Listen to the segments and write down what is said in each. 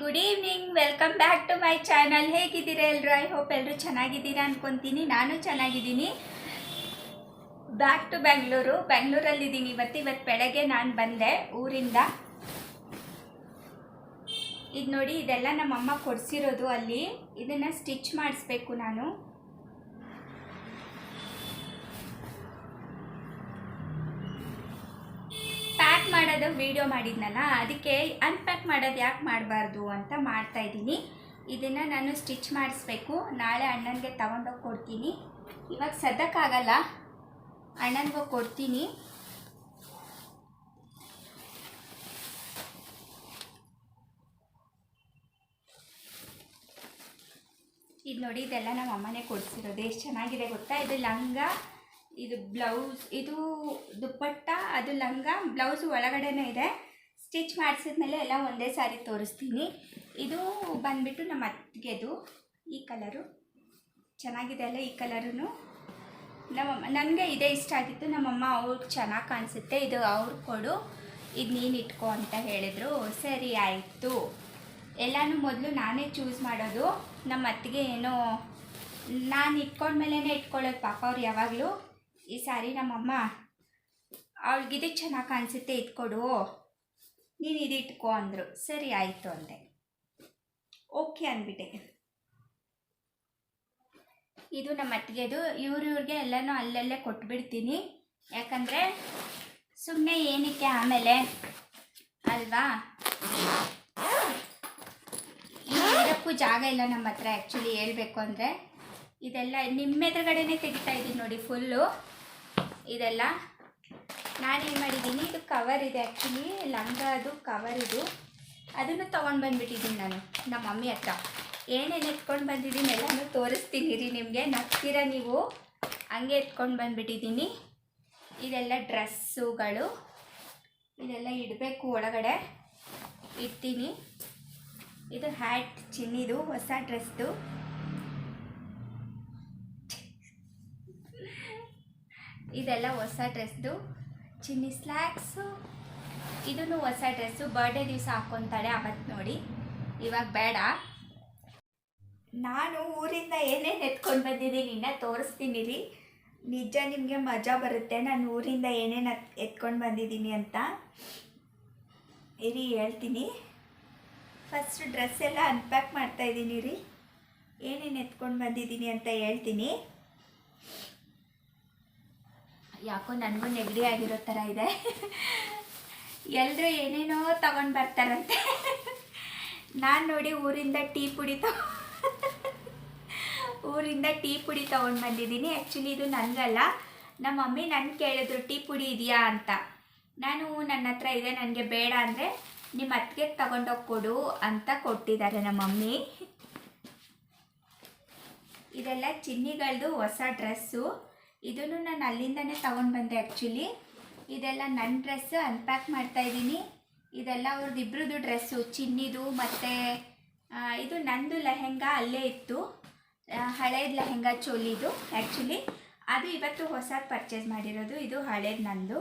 Good evening welcome back to my channel ಹೇಗಿದ್ದೀರಾ ಎಲ್ಲರೂ I hope ಎಲ್ಲರೂ ಚೆನ್ನಾಗಿದ್ದೀರಾ ಅಂದ್ಕೊತೀನಿ ನಾನು ಚೆನ್ನಾಗಿದ್ದೀನಿ. ಬ್ಯಾಕ್ ಟು ಬೆಂಗಳೂರು ಬೆಂಗಳೂರಲ್ಲಿದ್ದೀನಿ ಇವತ್ತು ಇವತ್ತು ಬೆಳಗ್ಗೆ ನಾನು ಬಂದೆ ಊರಿಂದ. ಇದು ನೋಡಿ, ಇದೆಲ್ಲ ನಮ್ಮಮ್ಮ ಕೊಡಿಸಿರೋದು ಅಲ್ಲಿ. ಇದನ್ನು ಸ್ಟಿಚ್ ಮಾಡಿಸ್ಬೇಕು ನಾನು. ವೀಡಿಯೋ ವಿಡಿಯೋ ಮಾಡಿದ್ನಲ್ಲ, ಅದಕ್ಕೆ ಅನ್ಪ್ಯಾಕ್ ಮಾಡೋದು ಯಾಕೆ ಮಾಡಬಾರ್ದು ಅಂತ ಮಾಡ್ತಾ ಇದ್ದೀನಿ. ಇದನ್ನು ನಾನು ಸ್ಟಿಚ್ ಮಾಡಿಸ್ಬೇಕು. ನಾಳೆ ಅಣ್ಣನಿಗೆ ತಗೊಂಡೋಗಿ ಕೊಡ್ತೀನಿ. ಇವಾಗ ಸದ್ಯಕ್ಕಾಗಲ್ಲ, ಅಣ್ಣನಿಗೆ ಕೊಡ್ತೀನಿ. ಇದು ನೋಡಿ, ಇದೆಲ್ಲ ನಮ್ಮ ಅಮ್ಮನೇ ಕೊಡಿಸಿರೋದು. ಎಷ್ಟು ಚೆನ್ನಾಗಿದೆ ಗೊತ್ತಾ? ಇದು ಲಂಗ, ಇದು ಬ್ಲೌಸ್, ಇದು ದುಪ್ಪಟ್ಟ ಅದು ಲಂಗ, ಬ್ಲೌಸ್ ಒಳಗಡೆನೇ ಇದೆ. ಸ್ಟಿಚ್ ಮಾಡಿಸಿದ್ಮೇಲೆ ಎಲ್ಲ ಒಂದೇ ಸಾರಿ ತೋರಿಸ್ತೀನಿ. ಇದು ಬಂದ್ಬಿಟ್ಟು ನಮ್ಮ ಅತ್ತಿಗೆದು. ಈ ಕಲರು. ಚೆನ್ನಾಗಿದೆ ಅಲ್ಲ ಈ ಕಲರೂ ನಮ್ಮ ನನಗೆ ಇದೇ ಇಷ್ಟ ಆಗಿತ್ತು. ನಮ್ಮಮ್ಮ, ಅವ್ರಿಗೆ ಚೆನ್ನಾಗಿ ಕಾಣಿಸುತ್ತೆ. ಇದು ಅವ್ರು ಕೊಡು. ಇದು ನೀನು ಇಟ್ಕೋ ಅಂತ ಹೇಳಿದರು. ಸರಿ, ಆಯಿತು. ಎಲ್ಲನೂ ಮೊದಲು ನಾನೇ ಚೂಸ್ ಮಾಡೋದು. ನಮ್ಮ ಅತ್ತಿಗೆ ಏನೋ, ನಾನು ಇಟ್ಕೊಂಡ್ಮೇಲೇ ಇಟ್ಕೊಳ್ಳೋದು ಪಾಪ ಅವ್ರು ಯಾವಾಗಲೂ. ಈ ಸಾರಿ ನಮ್ಮಮ್ಮ ಅವಳಿಗೆ ಇದು ಚೆನ್ನಾಗಿ ಕಾಣಿಸುತ್ತೆ ಇಟ್ಕೊಡು ನೀನು ಇದು ಇಟ್ಕೋ ಅಂದರು. ಸರಿ, ಆಯಿತು ಅಂದೆ. ಓಕೆ ಅಂದ್ಬಿಟ್ಟೆ. ಇದು ನಮ್ಮ ಅತ್ತಿಗೆದು. ಇವ್ರ ಇವ್ರಿಗೆ ಎಲ್ಲನೂ ಅಲ್ಲಲ್ಲೇ ಕೊಟ್ಬಿಡ್ತೀನಿ. ಯಾಕಂದರೆ ಸುಮ್ಮನೆ ಏನಕ್ಕೆ ಆಮೇಲೆ ಅಲ್ವಾ? ಇದಕ್ಕೂ ಜಾಗ ಇಲ್ಲ ನಮ್ಮ ಹತ್ರ ಆ್ಯಕ್ಚುಲಿ ಹೇಳಬೇಕು ಅಂದರೆ. ಇದೆಲ್ಲ ನಿಮ್ಮ ಎದುರುಗಡೆನೇ ತೆಗಿತಾ ಇದ್ದೀನಿ ನೋಡಿ ಫುಲ್ಲು ಇದೆಲ್ಲ ನಾನೇನು ಮಾಡಿದ್ದೀನಿ, ಇದು ಕವರ್ ಇದೆ ಆ್ಯಕ್ಚುಲಿ ಲಂಗ ಅದು ಕವರ್ ಇದು. ಅದನ್ನು ತೊಗೊಂಡು ಬಂದುಬಿಟ್ಟಿದ್ದೀನಿ ನಾನು ನಮ್ಮ ಮಮ್ಮಿ ಹತ್ರ. ಏನೇನು ಎತ್ಕೊಂಡು ಬಂದಿದ್ದೀನಿ ಎಲ್ಲನೂ ತೋರಿಸ್ತೀನಿ ರೀ ನಿಮಗೆ. ನಗ್ತೀರ ನೀವು? ಹಂಗೆ ಎತ್ಕೊಂಡು ಬಂದುಬಿಟ್ಟಿದ್ದೀನಿ. ಇದೆಲ್ಲ ಡ್ರೆಸ್ಸುಗಳು. ಇದೆಲ್ಲ ಇಡಬೇಕು ಒಳಗಡೆ. ಇಡ್ತೀನಿ. ಇದು ಹ್ಯಾಟ್ ಚಿನ್ನಿದು ಹೊಸ ಡ್ರೆಸ್ದು ಇದೆಲ್ಲ ಹೊಸ ಡ್ರೆಸ್ದು ಚಿನ್ನಿ ಸ್ಲ್ಯಾಕ್ಸು ಇದೂ ಹೊಸ ಡ್ರೆಸ್ಸು ಬರ್ಡೇ ದಿವಸ ಹಾಕ್ಕೊತಾಳೆ ಅವತ್ತು ನೋಡಿ. ಇವಾಗ ಬೇಡ. ನಾನು ಊರಿಂದ ಏನೇನು ಎತ್ಕೊಂಡು ಬಂದಿದ್ದೀನಿ ಇನ್ನ ತೋರಿಸ್ತೀನಿ ರೀ. ನಿಜ ನಿಮಗೆ ಮಜಾ ಬರುತ್ತೆ, ನಾನು ಊರಿಂದ ಏನೇನು ಎತ್ಕೊಂಡು ಬಂದಿದ್ದೀನಿ ಅಂತ. ಇರಿ, ಹೇಳ್ತೀನಿ. ಫಸ್ಟ್ ಡ್ರೆಸ್ ಎಲ್ಲ ಅನ್ಪ್ಯಾಕ್ ಮಾಡ್ತಾ ಇದ್ದೀನಿ ರೀ. ಏನೇನು ಎತ್ಕೊಂಡು ಬಂದಿದ್ದೀನಿ ಅಂತ ಹೇಳ್ತೀನಿ. ಯಾಕೋ ನನಗೂ ನೆಗಡಿ ಆಗಿರೋ ಥರ ಇದೆ. ಎಲ್ಲರೂ ಏನೇನೋ ತಗೊಂಡು ಬರ್ತಾರಂತೆ. ನಾನು ನೋಡಿ ಊರಿಂದ ಟೀ ಪುಡಿ ತಗೋ ಊರಿಂದ ಟೀ ಪುಡಿ ತೊಗೊಂಡು ಬಂದಿದ್ದೀನಿ. ಆ್ಯಕ್ಚುಲಿ ಇದು ನನಗಲ್ಲ ನಮ್ಮ ಮಮ್ಮಿ ನನ್ನ ಕೇಳಿದ್ರು, ಟೀ ಪುಡಿ ಇದೆಯಾ ಅಂತ. ನಾನು, ನನ್ನ ಹತ್ರ ಇದೆ, ನನಗೆ ಬೇಡ ಅಂದರೆ ನಿಮ್ಮ ಅತ್ತಿಗೆ ತಗೊಂಡೋಗಿ ಕೊಡು ಅಂತ ಕೊಟ್ಟಿದ್ದಾರೆ ನಮ್ಮ ಮಮ್ಮಿ. ಇದೆಲ್ಲ ಚಿನ್ನಿಗಳದು ಹೊಸ ಡ್ರೆಸ್ಸು. ಇದನ್ನು ನಾನು ಅಲ್ಲಿಂದನೇ ತಗೊಂಡು ಬಂದೆ ಆ್ಯಕ್ಚುಲಿ ಇದೆಲ್ಲ ನನ್ನ ಡ್ರೆಸ್ ಅನ್ಪ್ಯಾಕ್ ಮಾಡ್ತಾ ಇದ್ದೀನಿ. ಇದೆಲ್ಲ ಅವ್ರದ್ದು ಇಬ್ಬರದ್ದು ಡ್ರೆಸ್ಸು ಚಿನ್ನಿದು ಮತ್ತು ಇದು ನಂದು ಲೆಹೆಂಗಾ ಅಲ್ಲೇ ಇತ್ತು. ಹಳೇದು ಲೆಹೆಂಗಾ ಚೋಲಿದು ಆ್ಯಕ್ಚುಲಿ ಅದು ಇವತ್ತು ಹೊಸದು ಪರ್ಚೇಸ್ ಮಾಡಿರೋದು. ಇದು ಹಳೇದು ನಂದು.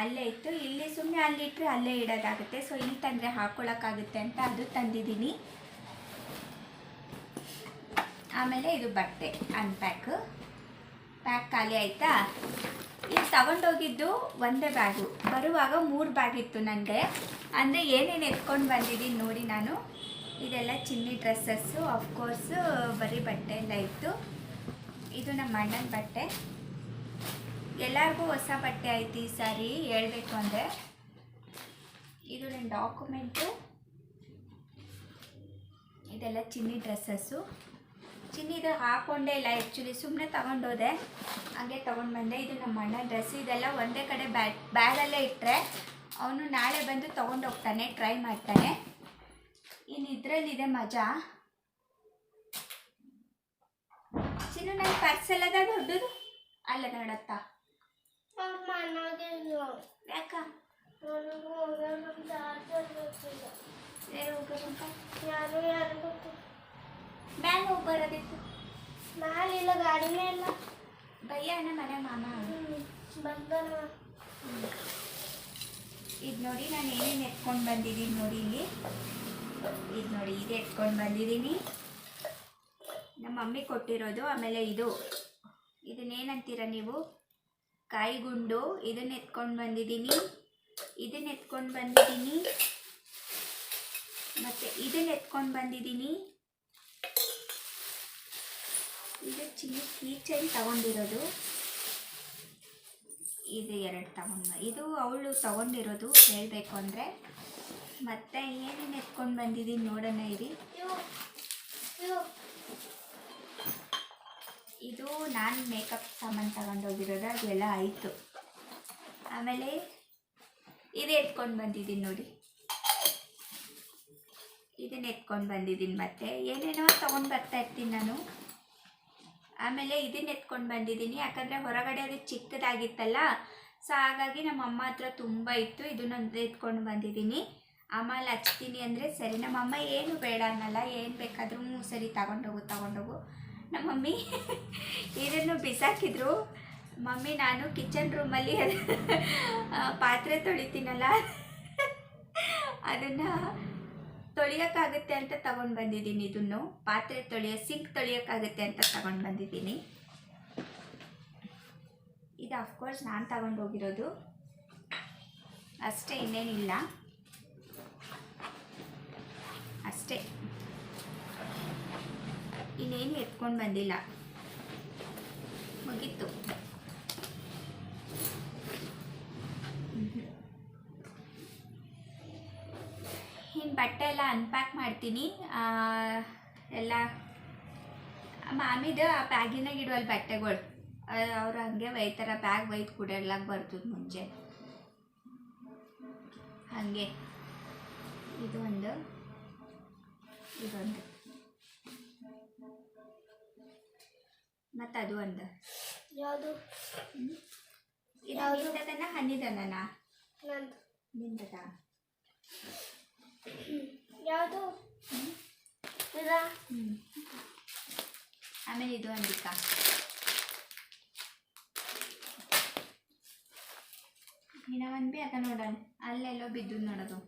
ಅಲ್ಲೇ ಇತ್ತು. ಇಲ್ಲಿ ಸುಮ್ಮನೆ ಅಲ್ಲಿಟ್ಟರೆ ಅಲ್ಲೇ ಇಡೋದಾಗುತ್ತೆ. ಸೊ ಇಲ್ಲಿ ತಂದರೆ ಹಾಕ್ಕೊಳಕ್ಕಾಗುತ್ತೆ ಅಂತ ಅದು ತಂದಿದ್ದೀನಿ. ಆಮೇಲೆ ಇದು ಬಟ್ಟೆ ಅನ್ಪ್ಯಾಕ್ ಪ್ಯಾಕ್ ಖಾಲಿ ಆಯಿತಾ? ಇಲ್ಲಿ ತಗೊಂಡೋಗಿದ್ದು ಒಂದೇ ಬ್ಯಾಗು ಬರುವಾಗ ಮೂರು ಬ್ಯಾಗ್ ಇತ್ತು ನನಗೆ ಅಂದರೆ ಏನೇನು ಎತ್ಕೊಂಡು ಬಂದಿದ್ದೀನಿ ನೋಡಿ ನಾನು. ಇದೆಲ್ಲ ಚಿನ್ನಿ ಡ್ರೆಸ್ಸಸ್ಸು ಅಫ್ಕೋರ್ಸು ಬರೀ ಬಟ್ಟೆ ಎಲ್ಲ ಇತ್ತು. ಇದು ನಮ್ಮ ಅಣ್ಣನ ಬಟ್ಟೆ. ಎಲ್ಲರಿಗೂ ಹೊಸ ಬಟ್ಟೆ ಆಯ್ತು ಈ ಸಾರಿ, ಹೇಳಬೇಕು ಅಂದರೆ. ಇದು ನನ್ನ ಡಾಕ್ಯುಮೆಂಟು ಇದೆಲ್ಲ ಚಿನ್ನಿ ಡ್ರೆಸ್ಸಸ್ಸು ಚಿನ್ನಿದು ಹಾಕೊಂಡೇ ಇಲ್ಲ ಆ್ಯಕ್ಚುಲಿ ಸುಮ್ಮನೆ ತಗೊಂಡೋದೆ. ಹಾಗೆ ತೊಗೊಂಡು ಬಂದೆ. ಇದು ನಮ್ಮ ಅಣ್ಣ ಡ್ರೆಸ್ ಇದೆಲ್ಲ ಒಂದೇ ಕಡೆ ಬ್ಯಾಗ್ ಬ್ಯಾಗಲ್ಲೇ ಇಟ್ಟರೆ ಅವನು ನಾಳೆ ಬಂದು ತೊಗೊಂಡು ಹೋಗ್ತಾನೆ ಟ್ರೈ ಮಾಡ್ತಾನೆ. ಇನ್ನು ಇದರಲ್ಲಿದೆ ಮಜಾ. ಚಿನ್ನು ನನ್ನ ಪರ್ಸೆಲ್ಲದ ದೊಡ್ಡದು? ಅಲ್ಲ ನೋಡತ್ತ ಯಾಕ? ಯಾರು ಹೋಗೋದಂತ ಯಾರು ಯಾರು ಮ್ಯಾಲೆ ಹೋಗಿ ಬರೋದಿತ್ತು. ಮ್ಯಾಲಿಲ್ಲ ಗಾಡಿನೇ ಇಲ್ಲ. ಭಯ್ಯ ಅಣ್ಣ ಮನೆ ಮಾಮ. ಬಂದನ ಇದು ನೋಡಿ ನಾನು ಏನೇನು ಎತ್ಕೊಂಡು ಬಂದಿದ್ದೀನಿ ನೋಡಿ ಇಲ್ಲಿ. ಇದು ನೋಡಿ ಇದು ಎತ್ಕೊಂಡು ಬಂದಿದ್ದೀನಿ ನಮ್ಮ ಮಮ್ಮಿ ಕೊಟ್ಟಿರೋದು ಆಮೇಲೆ ಇದು. ಇದನ್ನೇನಂತೀರ ನೀವು? ಕಾಯಿ ಗುಂಡು ಇದನ್ನ ಎತ್ಕೊಂಡು ಬಂದಿದ್ದೀನಿ ಇದನ್ನ ಎತ್ಕೊಂಡು ಬಂದಿದ್ದೀನಿ ಮತ್ತು ಇದನ್ನ ಎತ್ಕೊಂಡು ಬಂದಿದ್ದೀನಿ ಇದು ಚಿಲ್ಲಿ ಕೀಚನ್ ತಗೊಂಡಿರೋದು. ಇದು ಎರಡು ತಗೊಂಡ ಇದು ಅವಳು ತಗೊಂಡಿರೋದು ಹೇಳಬೇಕು ಅಂದರೆ. ಮತ್ತೆ ಏನೇನು ಎತ್ಕೊಂಡು ಬಂದಿದ್ದೀನಿ ನೋಡೋಣ ಇರಿ. ಇದು ನಾನು ಮೇಕಪ್ ಸಾಮಾನು ತಗೊಂಡೋಗಿರೋದು ಅದೆಲ್ಲ ಆಯಿತು. ಆಮೇಲೆ ಇದು ಎತ್ಕೊಂಡು ಬಂದಿದ್ದೀನಿ ನೋಡಿ. ಇದನ್ನ ಎತ್ಕೊಂಡು ಬಂದಿದ್ದೀನಿ ಮತ್ತೆ ಏನೇನೋ ತೊಗೊಂಡು ಬರ್ತಾ ಇರ್ತೀನಿ ನಾನು. ಆಮೇಲೆ ಇದನ್ನ ಎತ್ಕೊಂಡು ಬಂದಿದ್ದೀನಿ. ಯಾಕಂದರೆ ಹೊರಗಡೆ ಅದು ಚಿಕ್ಕದಾಗಿತ್ತಲ್ಲ, ಸೊ ಹಾಗಾಗಿ ನಮ್ಮ ಅಮ್ಮ ಹತ್ರ ತುಂಬ ಇತ್ತು. ಇದನ್ನೊಂದು ಎತ್ಕೊಂಡು ಬಂದಿದ್ದೀನಿ. ಆಮೇಲೆ ಹಚ್ತೀನಿ ಅಂದರೆ ಸರಿ ನಮ್ಮಮ್ಮ ಏನು ಬೇಡ ಅನ್ನಲ್ಲ, ಏನು ಬೇಕಾದ್ರೂ ಸರಿ ತಗೊಂಡೋಗು ತಗೊಂಡೋಗು. ನಮ್ಮ ಮಮ್ಮಿ ಇದನ್ನು ಬಿಸಾಕಿದ್ರು. ಮಮ್ಮಿ, ನಾನು ಕಿಚನ್ ರೂಮಲ್ಲಿ ಪಾತ್ರೆ ತೊಳಿತೀನಲ್ಲ, ಅದನ್ನು ತೊಳಿಯೋಕ್ಕಾಗುತ್ತೆ ಅಂತ ತಗೊಂಡು ಬಂದಿದ್ದೀನಿ ಇದನ್ನು. ಪಾತ್ರೆ ತೊಳೆಯೋ ಸಿಂಕ್ ತೊಳೆಯೋಕ್ಕಾಗುತ್ತೆ ಅಂತ ತಗೊಂಡು ಬಂದಿದ್ದೀನಿ. ಇದು ಅಫ್ಕೋರ್ಸ್ ನಾನು ತಗೊಂಡು ಹೋಗಿರೋದು. ಅಷ್ಟೇ, ಇನ್ನೇನಿಲ್ಲ. ಅಷ್ಟೇ. ಇನ್ನೇನು ಎತ್ಕೊಂಡು ಬಂದಿಲ್ಲ. ಮುಗೀತು. ಬಟ್ಟೆ ಎಲ್ಲ ಅನ್ಪ್ಯಾಕ್ ಮಾಡ್ತೀನಿ. ಎಲ್ಲ ಮಾಮಿದು ಆ ಬ್ಯಾಗಿನಾಗ ಇಡುವಲ್ಲಿ ಬಟ್ಟೆಗಳು. ಅವ್ರು ಹಂಗೆ ಒಯ್ತಾರ. ಬ್ಯಾಗ್ ಒಯ್ದು ಕುಡಿಯರ್ಲಾಗ ಬರ್ತದೆ ಮುಂಚೆ. ಹಾಗೆ. ಇದು ಒಂದು ಇದೊಂದು. ಮತ್ತು ಅದು ಒಂದು. ಯಾವುದು? ಇದು ಹನಿದನ ನಂದು. ನಿಂದದ ಯಾವುದು? ಆಮೇಲೆ ಇದು ಅಂಬಿಕ. ಇನ್ನ ಒಂದು ಬಿ ಅದ ನೋಡೋಣ ಅಲ್ಲೆಲ್ಲೋ ಬಿದ್ದು ನೋಡೋದು.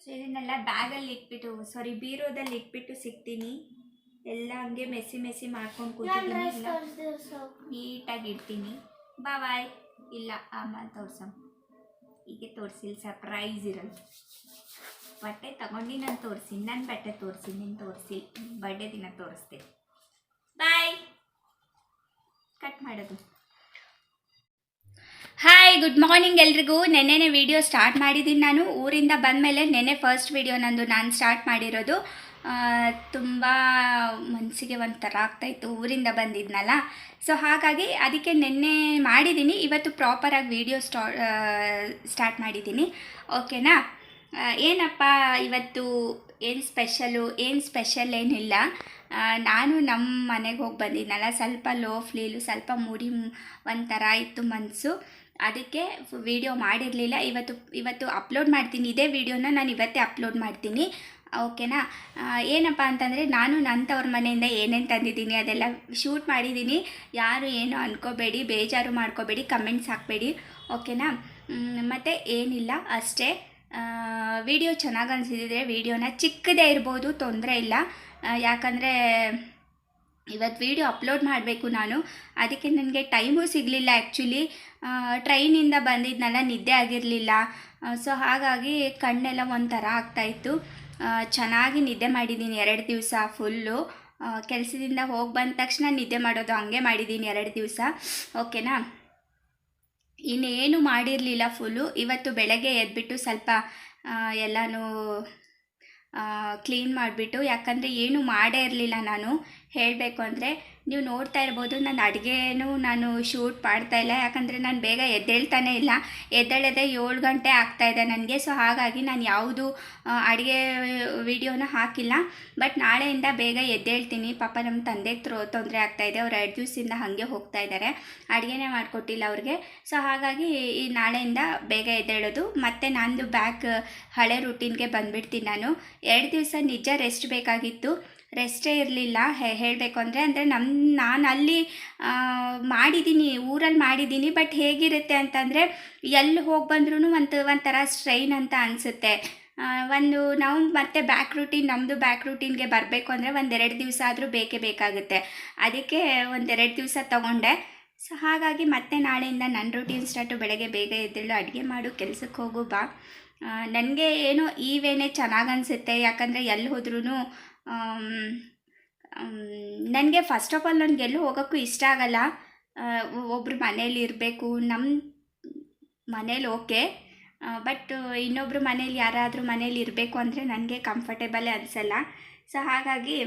ಸೊ, ಇದನ್ನೆಲ್ಲ ಬ್ಯಾಗಲ್ಲಿ ಇಟ್ಬಿಟ್ಟು ಸಾರಿ ಬೀರೋದಲ್ಲಿ ಇಟ್ಬಿಟ್ಟು ಸಿಗ್ತೀನಿ. ಎಲ್ಲ ಹಂಗೆ ಮೆಸಿ ಮೆಸಿ ಮಾಡ್ಕೊಂಡು ಕೂತಿದ್ದೀನಿ. ನೀಟಾಗಿ ಇಡ್ತೀನಿ. ಬಾ ಬಾಯ್ ಇಲ್ಲ ಅಮ್ಮ ತೋರ್ಸಮ್ ಹೀಗೆ ತೋರಿಸಿಲ್ಲ ಸರ್ಪ್ರೈಸ್ ಇರಲ್ಲ. ಬಟ್ಟೆ ತಗೊಂಡು ನಾನು ತೋರಿಸಿ ನನ್ನ ಬಟ್ಟೆ ತೋರಿಸಿ ನೀನು ತೋರಿಸಿ. ಬರ್ಡೇ ದಿನ ತೋರಿಸ್ತೆ ಬಾಯ್ ಕಟ್ ಮಾಡೋದು. ಹಾಯ್ ಗುಡ್ ಮಾರ್ನಿಂಗ್ ಎಲ್ರಿಗೂ. ನೆನ್ನೆನೇ ವಿಡಿಯೋ ಸ್ಟಾರ್ಟ್ ಮಾಡಿದ್ದೀನಿ ನಾನು. ಊರಿಂದ ಬಂದಮೇಲೆ ನೆನ್ನೆ ಫಸ್ಟ್ ವಿಡಿಯೋ ನಂದು. ನಾನು ಸ್ಟಾರ್ಟ್ ಮಾಡಿರೋದು. ತುಂಬ ಮನಸ್ಸಿಗೆ ಒಂಥರ ಆಗ್ತಾಯಿತ್ತು, ಊರಿಂದ ಬಂದಿದ್ನಲ್ಲ. ಸೊ ಹಾಗಾಗಿ ಅದಕ್ಕೆ ನಿನ್ನೆ ಮಾಡಿದ್ದೀನಿ ಇವತ್ತು ಪ್ರಾಪರಾಗಿ ವಿಡಿಯೋ ಸ್ಟಾ ಸ್ಟಾರ್ಟ್ ಮಾಡಿದ್ದೀನಿ ಓಕೆನಾ ಏನಪ್ಪ, ಇವತ್ತು ಏನು ಸ್ಪೆಷಲು ಏನು ಸ್ಪೆಷಲ್ ಏನಿಲ್ಲ. ನಾನು ನಮ್ಮ ಮನೆಗೆ ಹೋಗಿ ಬಂದಿದ್ನಲ್ಲ. ಸ್ವಲ್ಪ ಲೋ ಫ್ಲೀಲು ಸ್ವಲ್ಪ ಮೂಡಿ ಒಂಥರ ಇತ್ತು ಮನಸ್ಸು ಅದಕ್ಕೆ ವಿಡಿಯೋ ಮಾಡಿರಲಿಲ್ಲ. ಇವತ್ತು ಇವತ್ತು ಅಪ್ಲೋಡ್ ಮಾಡ್ತೀನಿ. ಇದೇ ವಿಡಿಯೋನ ನಾನು ಇವತ್ತೇ ಅಪ್ಲೋಡ್ ಮಾಡ್ತೀನಿ. ಓಕೆನಾ? ಏನಪ್ಪ ಅಂತಂದರೆ ನಾನು ನನ್ನ ತವ್ರ ಮನೆಯಿಂದ ಏನೇನು ತಂದಿದ್ದೀನಿ ಅದೆಲ್ಲ ಶೂಟ್ ಮಾಡಿದ್ದೀನಿ. ಯಾರು ಏನು ಅಂದ್ಕೋಬೇಡಿ ಬೇಜಾರು ಮಾಡ್ಕೋಬೇಡಿ, ಕಮೆಂಟ್ಸ್ ಹಾಕಬೇಡಿ. ಓಕೆನಾ? ಮತ್ತು ಏನಿಲ್ಲ, ಅಷ್ಟೇ. ವಿಡಿಯೋ ಚೆನ್ನಾಗಿ ಅನಿಸಿದ್ರೆ ವಿಡಿಯೋನ ಚಿಕ್ಕದೇ ಇರ್ಬೋದು, ತೊಂದರೆ ಇಲ್ಲ. ಯಾಕಂದರೆ ಇವತ್ತು ವಿಡಿಯೋ ಅಪ್ಲೋಡ್ ಮಾಡಬೇಕು ನಾನು. ಅದಕ್ಕೆ ನನಗೆ ಟೈಮು ಸಿಗಲಿಲ್ಲ ಆ್ಯಕ್ಚುಲಿ ಟ್ರೈನಿಂದ ಬಂದಿದ್ನಲ್ಲ, ನಿದ್ದೆ ಆಗಿರಲಿಲ್ಲ. ಸೊ ಹಾಗಾಗಿ ಕಣ್ಣೆಲ್ಲ ಒಂಥರ ಆಗ್ತಾಯಿತ್ತು ಚೆನ್ನಾಗಿ ನಿದ್ದೆ ಮಾಡಿದ್ದೀನಿ ಎರಡು ದಿವಸ ಫುಲ್ಲು ಕೆಲಸದಿಂದ ಹೋಗಿ ಬಂದ ತಕ್ಷಣ ನಿದ್ದೆ ಮಾಡೋದು ಹಂಗೆ ಮಾಡಿದ್ದೀನಿ ಎರಡು ದಿವಸ. ಓಕೆನಾ? ಇನ್ನೇನು ಮಾಡಿರಲಿಲ್ಲ ಫುಲ್ಲು ಇವತ್ತು ಬೆಳಗ್ಗೆ ಎದ್ಬಿಟ್ಟು ಸ್ವಲ್ಪ ಎಲ್ಲನೂ ಕ್ಲೀನ್ ಮಾಡಿಬಿಟ್ಟು, ಯಾಕಂದರೆ ಏನು ಮಾಡೇ ಇರಲಿಲ್ಲ ನಾನು. ಹೇಳಬೇಕು ಅಂದರೆ ನೀವು ನೋಡ್ತಾ ಇರ್ಬೋದು, ನನ್ನ ಅಡುಗೆನೂ ನಾನು ಶೂಟ್ ಮಾಡ್ತಾ ಇಲ್ಲ. ಯಾಕಂದರೆ ನಾನು ಬೇಗ ಎದ್ದೇಳ್ತಾನೆ ಇಲ್ಲ. ಎದ್ದೇಳದೆ ಏಳು ಗಂಟೆ ಆಗ್ತಾಯಿದೆ ನನಗೆ. ಸೊ ಹಾಗಾಗಿ ನಾನು ಯಾವುದು ಅಡುಗೆ ವಿಡಿಯೋನ ಹಾಕಿಲ್ಲ. ಬಟ್ ನಾಳೆಯಿಂದ ಬೇಗ ಎದ್ದೇಳ್ತೀನಿ. ಪಾಪ ನಮ್ಮ ತಂದೆಗೆ ತ್ರೋ ತೊಂದರೆ ಆಗ್ತಾಯಿದೆ ಅವ್ರು ಎರಡು ದಿವಸದಿಂದ ಹಾಗೆ ಹೋಗ್ತಾ ಇದ್ದಾರೆ ಅಡುಗೆನೇ ಮಾಡಿಕೊಟ್ಟಿಲ್ಲ ಅವ್ರಿಗೆ. ಸೊ ಹಾಗಾಗಿ ಈ ನಾಳೆಯಿಂದ ಬೇಗ ಎದ್ದೇಳೋದು. ಮತ್ತು ನಂದು ಬ್ಯಾಕ್ ಹಳೆ ರೂಟೀನ್ಗೆ ಬಂದುಬಿಡ್ತೀನಿ ನಾನು. ಎರಡು ದಿವಸ ನಿಜ ರೆಸ್ಟ್ ಬೇಕಾಗಿತ್ತು. ರೆಸ್ಟೇ ಇರಲಿಲ್ಲ. ಹೇಳಬೇಕು ಅಂದರೆ ಅಂದರೆ ನಮ್ಮ ನಾನು ಅಲ್ಲಿ ಮಾಡಿದ್ದೀನಿ ಊರಲ್ಲಿ ಮಾಡಿದ್ದೀನಿ ಬಟ್ ಹೇಗಿರುತ್ತೆ ಅಂತಂದರೆ ಎಲ್ಲಿ ಹೋಗಿ ಬಂದ್ರೂ ಒಂದು, ಒಂಥರ ಸ್ಟ್ರೈನ್ ಅಂತ ಅನಿಸುತ್ತೆ. ಒಂದು, ನಾವು ಮತ್ತೆ ಬ್ಯಾಕ್ ರೂಟೀನ್ ನಮ್ಮದು ಬ್ಯಾಕ್ ರೂಟೀನ್ಗೆ ಬರಬೇಕು ಅಂದರೆ ಒಂದೆರಡು ದಿವಸ ಆದರೂ ಬೇಕೇ ಬೇಕಾಗುತ್ತೆ. ಅದಕ್ಕೆ ಒಂದೆರಡು ದಿವಸ ತೊಗೊಂಡೆ. ಸೊ ಹಾಗಾಗಿ ಮತ್ತೆ ನಾಳೆಯಿಂದ ನನ್ನ ರೂಟೀನ್ ಸ್ಟಾರ್ಟು ಬೆಳಗ್ಗೆ ಬೇಗ ಎದ್ದೇಳು, ಅಡುಗೆ ಮಾಡು ಕೆಲಸಕ್ಕೆ ಹೋಗು, ಬಾ. ನನಗೆ ಏನೋ ಈ ಚೆನ್ನಾಗಿ ಅನಿಸುತ್ತೆ. ಯಾಕಂದರೆ ಎಲ್ಲಿ ಹೋದ್ರೂ ನನಗೆ ಫಸ್ಟ್ ಆಫ್ ಆಲ್ ನನಗೆ ಎಲ್ಲೂ ಹೋಗೋಕ್ಕೂ ಇಷ್ಟ ಆಗಲ್ಲ. ಒಬ್ಬರು ಮನೇಲಿ ಇರಬೇಕು ನಮ್ಮ ಮನೇಲಿ ಓಕೆ. ಬಟ್ ಇನ್ನೊಬ್ಬರು ಮನೇಲಿ ಯಾರಾದರೂ ಮನೇಲಿ ಇರಬೇಕು ಅಂದರೆ ನನಗೆ ಕಂಫರ್ಟೇಬಲೇ ಅನಿಸಲ್ಲ. ಸೊ ಹಾಗಾಗಿ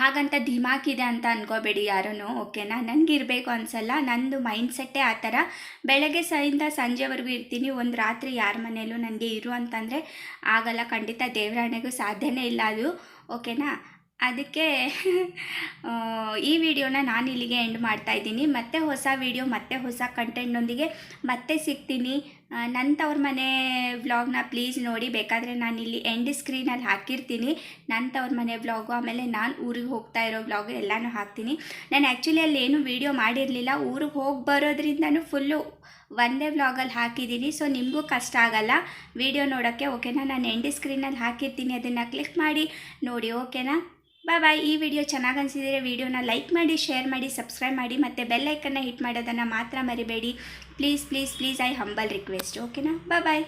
ಹಾಗಂತ ಧಿಮಾಕಿದೆ ಅಂತ ಅನ್ಕೋಬೇಡಿ ಯಾರೂ ಓಕೆನಾ? ನನಗೆ ಇರಬೇಕು ಅನ್ಸಲ್ಲ, ನಂದು ಮೈಂಡ್ಸೆಟ್ಟೇ ಆ ಥರ. ಬೆಳಗ್ಗೆ ಸಯಿಂದ ಸಂಜೆವರೆಗೂ ಇರ್ತೀನಿ, ಒಂದು ರಾತ್ರಿ ಯಾರ ಮನೇಲೂ ನನಗೆ ಇರು ಅಂತಂದರೆ ಆಗಲ್ಲ, ಖಂಡಿತ ದೇವರಾಣೆಗೂ ಸಾಧ್ಯನೇ ಇಲ್ಲ ಅದು, ಓಕೆನಾ? ಅದಕ್ಕೆ ಈ ವಿಡಿಯೋನ ನಾನು ಇಲ್ಲಿಗೆ ಎಂಡ್ ಮಾಡ್ತಾ ಇದ್ದೀನಿ. ಮತ್ತೆ ಹೊಸ ವಿಡಿಯೋ, ಮತ್ತೆ ಹೊಸ ಕಂಟೆಂಟ್ನೊಂದಿಗೆ ಮತ್ತೆ ಸಿಗ್ತೀನಿ. ನನ್ನ ತವ್ರ ಮನೆ ವ್ಲಾಗ್ನ ಪ್ಲೀಸ್ ನೋಡಿ, ಬೇಕಾದರೆ ನಾನು ಇಲ್ಲಿ ಎಂಡ್ ಸ್ಕ್ರೀನಲ್ಲಿ ಹಾಕಿರ್ತೀನಿ. ನನ್ನ ತವ್ರ ಮನೆ ವ್ಲಾಗು, ಆಮೇಲೆ ನಾನು ಊರಿಗೆ ಹೋಗ್ತಾ ಇರೋ ವ್ಲಾಗು ಎಲ್ಲನೂ ಹಾಕ್ತೀನಿ. ನಾನು ಆ್ಯಕ್ಚುಲಿ ಅಲ್ಲಿ ಏನೂ ವೀಡಿಯೋ ಮಾಡಿರಲಿಲ್ಲ. ಊರಿಗೆ ಹೋಗಿ ಬರೋದ್ರಿಂದನೂ ಫುಲ್ಲು ಒಂದೇ ವ್ಲಾಗಲ್ಲಿ ಹಾಕಿದ್ದೀನಿ ಸೊ ನಿಮಗೂ ಕಷ್ಟ ಆಗಲ್ಲ. ವಿಡಿಯೋ ನೋಡೋಕ್ಕೆ ಓಕೆನಾ ನಾನು ಎಂಡ್ ಸ್ಕ್ರೀನಲ್ಲಿ ಹಾಕಿರ್ತೀನಿ. ಅದನ್ನು ಕ್ಲಿಕ್ ಮಾಡಿ, ನೋಡಿ ಓಕೆನಾ ಬಾಯ್ ಬಾಯ್ ಈ ವಿಡಿಯೋ ಚೆನ್ನಾಗಿ ಅನಿಸಿದರೆ ವಿಡಿಯೋನ ಲೈಕ್ ಮಾಡಿ ಶೇರ್ ಮಾಡಿ ಸಬ್ಸ್ಕ್ರೈಬ್ ಮಾಡಿ, ಮತ್ತು ಬೆಲ್ ಐಕನ್ನ ಹಿಟ್ ಮಾಡೋದನ್ನು ಮಾತ್ರ ಮರಿಬೇಡಿ. Please please please I humble request ಓಕೆನಾ ಬಾಯ್ ಬಾಯ್